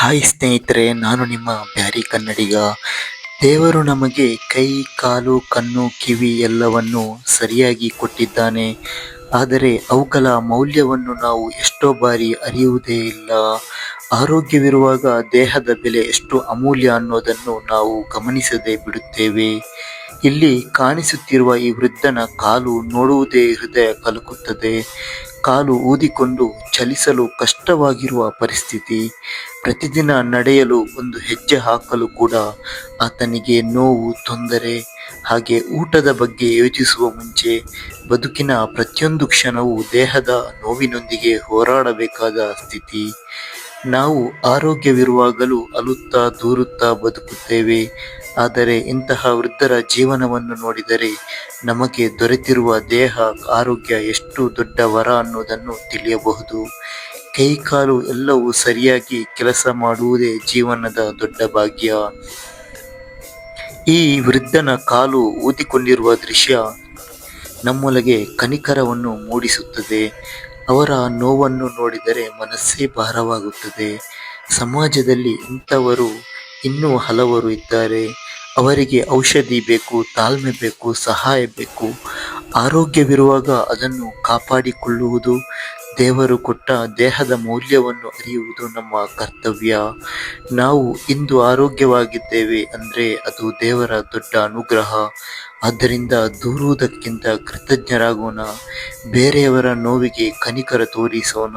Hi ಸ್ನೇಹಿತರೆ, ನಾನು ನಿಮ್ಮ ಬ್ಯಾರಿ ಕನ್ನಡಿಗ. ದೇವರು ನಮಗೆ ಕೈ, ಕಾಲು, ಕಣ್ಣು, ಕಿವಿ ಎಲ್ಲವನ್ನು ಸರಿಯಾಗಿ ಕೊಟ್ಟಿದ್ದಾನೆ. ಆದರೆ ಅವುಗಳ ಮೌಲ್ಯವನ್ನು ನಾವು ಎಷ್ಟೋ ಬಾರಿ ಅರಿಯುವುದೇ ಇಲ್ಲ. ಆರೋಗ್ಯವಿರುವಾಗ ದೇಹದ ಬೆಲೆ ಎಷ್ಟು ಅಮೂಲ್ಯ ಅನ್ನೋದನ್ನು ನಾವು ಗಮನಿಸದೆ ಬಿಡುತ್ತೇವೆ. ಇಲ್ಲಿ ಕಾಣಿಸುತ್ತಿರುವ ಈ ವೃದ್ಧನ ಕಾಲು ನೋಡುವುದೇ ಹೃದಯ ಕಲಕುತ್ತದೆ. ಕಾಲು ಊದಿಕೊಂಡು ಚಲಿಸಲು ಕಷ್ಟವಾಗಿರುವ ಪರಿಸ್ಥಿತಿ. ಪ್ರತಿದಿನ ನಡೆಯಲು ಒಂದು ಹೆಜ್ಜೆ ಹಾಕಲು ಕೂಡ ಆತನಿಗೆ ನೋವು, ತೊಂದರೆ, ಹಾಗೆ ಊಟದ ಬಗ್ಗೆ ಯೋಚಿಸುವ ಮುಂಚೆ ಬದುಕಿನ ಪ್ರತಿಯೊಂದು ಕ್ಷಣವೂ ದೇಹದ ನೋವಿನೊಂದಿಗೆ ಹೋರಾಡಬೇಕಾದ ಸ್ಥಿತಿ. ನಾವು ಆರೋಗ್ಯವಿರುವಾಗಲೂ ಅಲುತ್ತಾ ದೂರುತ್ತಾ ಬದುಕುತ್ತೇವೆ. ಆದರೆ ಇಂತಹ ವೃದ್ಧರ ಜೀವನವನ್ನು ನೋಡಿದರೆ ನಮಗೆ ದೊರೆತಿರುವ ದೇಹ, ಆರೋಗ್ಯ ಎಷ್ಟು ದೊಡ್ಡ ವರ ಅನ್ನೋದನ್ನು ತಿಳಿಯಬಹುದು. ಕೈಕಾಲು ಎಲ್ಲವೂ ಸರಿಯಾಗಿ ಕೆಲಸ ಮಾಡುವುದೇ ಜೀವನದ ದೊಡ್ಡ ಭಾಗ್ಯ. ಈ ವೃದ್ಧನ ಕಾಲು ಊದಿಕೊಂಡಿರುವ ದೃಶ್ಯ ನಮ್ಮೊಳಗೆ ಕನಿಕರವನ್ನು ಮೂಡಿಸುತ್ತದೆ. ಅವರ ನೋವನ್ನು ನೋಡಿದರೆ ಮನಸ್ಸೇ ಭಾರವಾಗುತ್ತದೆ. ಸಮಾಜದಲ್ಲಿ ಇಂಥವರು ಇನ್ನೂ ಹಲವರು ಇದ್ದಾರೆ. ಅವರಿಗೆ ಔಷಧಿ ಬೇಕು, ತಾಳ್ಮೆ ಬೇಕು, ಸಹಾಯ ಬೇಕು. ಆರೋಗ್ಯವಿರುವಾಗ ಅದನ್ನು ಕಾಪಾಡಿಕೊಳ್ಳುವುದು, ದೇವರು ಕೊಟ್ಟ ದೇಹದ ಮೌಲ್ಯವನ್ನು ಅರಿಯುವುದು ನಮ್ಮ ಕರ್ತವ್ಯ. ನಾವು ಇಂದು ಆರೋಗ್ಯವಾಗಿದ್ದೇವೆ ಅಂದರೆ ಅದು ದೇವರ ದೊಡ್ಡ ಅನುಗ್ರಹ. ಆದ್ದರಿಂದ ದೂರುವುದಕ್ಕಿಂತ ಕೃತಜ್ಞರಾಗೋಣ, ಬೇರೆಯವರ ನೋವಿಗೆ ಕನಿಕರ ತೋರಿಸೋಣ.